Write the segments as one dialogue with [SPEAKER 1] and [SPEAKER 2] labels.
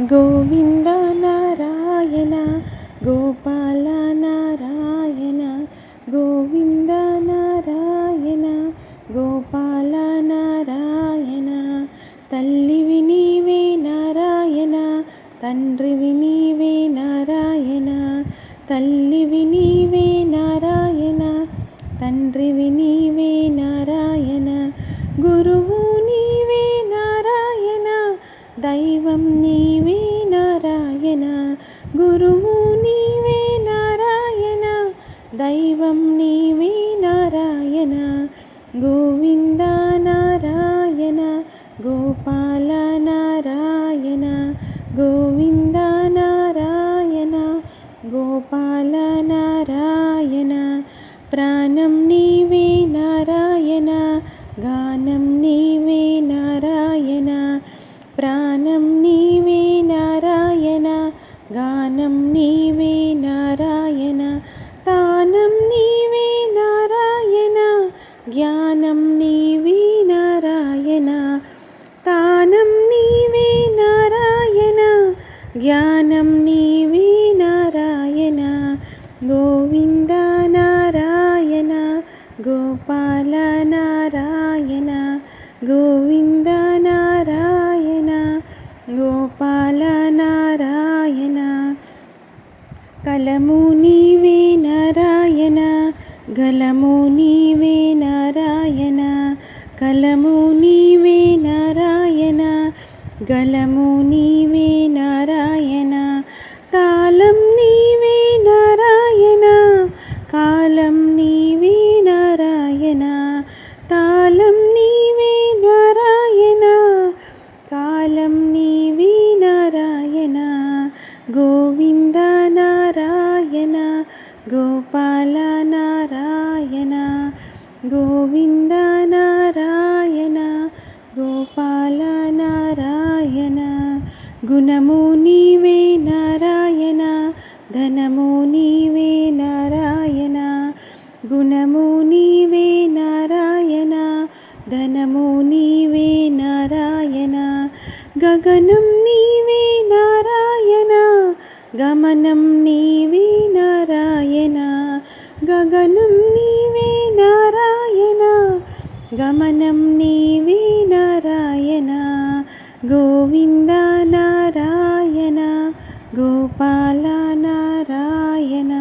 [SPEAKER 1] గోవింద నారాయణ గోపాల నారాయణ గోవింద నారాయణ గోపాల నారాయణ తల్లివి నీవే నారాయణ తండ్రివి నీవే నారాయణ. తల్లివి నీవే నారాయణ తండ్రివి నీవే నారాయణ. గురువు నీవే నారాయణ దైవం నారాయణ గోవింద నారాయణ గోపాల నారాయణ గోవింద నారాయణ గోపాల నారాయణ ప్రాణం నీవే నారాయణ గానం నీవే నారాయణ ప్రాణం నీవే నారాయణ గానం నీవే జ్ఞానం నీవే నారాయణ గోవింద నారాయణ గోపాల నారాయణ గోవింద నారాయణ గోపాల నారాయణ కలము నీవే నారాయణ గలము నీవే నారాయణ కలము నీవే నారాయణ గలము నీవే గోపాల నారాయణ గోవింద నారాయణ గోపాల నారాయణ గుణము నీవే నారాయణ ధనము నీవే నారాయణ గుణము నీవే నారాయణ ధనము నీవే నారాయణ గగనం నీవే నారాయణ గమనం నీ గమనం నీవే నారాయణ గోవింద నారాయణ గోపాల నారాయణ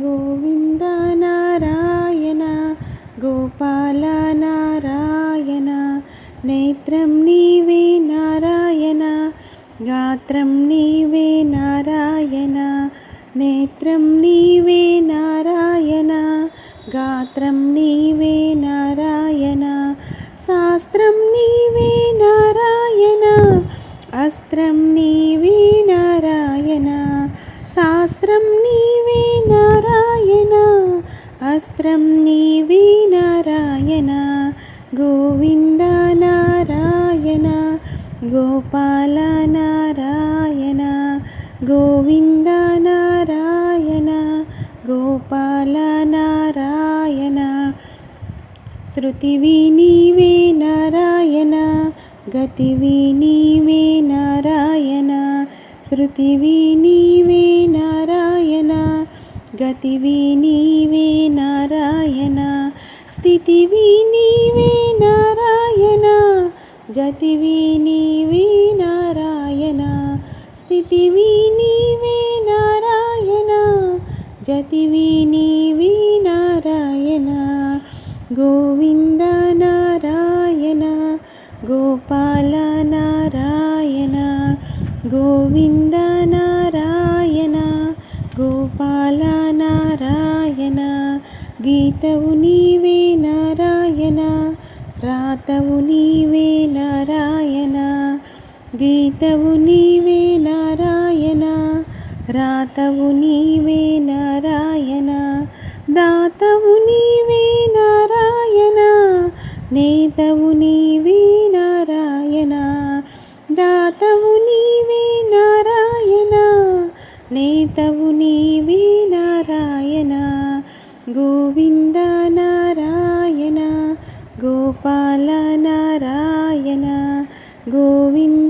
[SPEAKER 1] గోవింద నారాయణ గోపాల నారాయణ నేత్రం నీవే నారాయణ గాత్రం నీవే నారాయణ నేత్రం నీవే నారాయణ గాత్రం నీవే నారాయణ శాస్త్రం నీవే నారాయణ అస్త్రం నీవే నారాయణ శాస్త్రం నీవే నారాయణ అస్త్రం నీవే నారాయణ గోవింద నారాయణ గోపాల నారాయణ గోవింద నారాయణ గోపాల నారాయణ శృతివి నీవే గతివి నీవే నారాయణ శృతివి నీవే నారాయణ గతివి నీవే నారాయణ స్థితివి నీవే నారాయణ జతివి నీవే నారాయణ స్థితివి నీవే నారాయణ జతివి నీవే నారాయణ. గోవిందనా గోపాల నారాయణ గోవింద నారాయణ గోపాల నారాయణ గీతవు నీవే నారాయణ రాతవు నీవే నారాయణ గీతవు నీవే నారాయణ రాతవు నీవే నారాయణ దాతవు నీవే నారాయణ నేతవు నేతవు నీవే నారాయణ గోవింద నారాయణ గోపాల నారాయణ గోవింద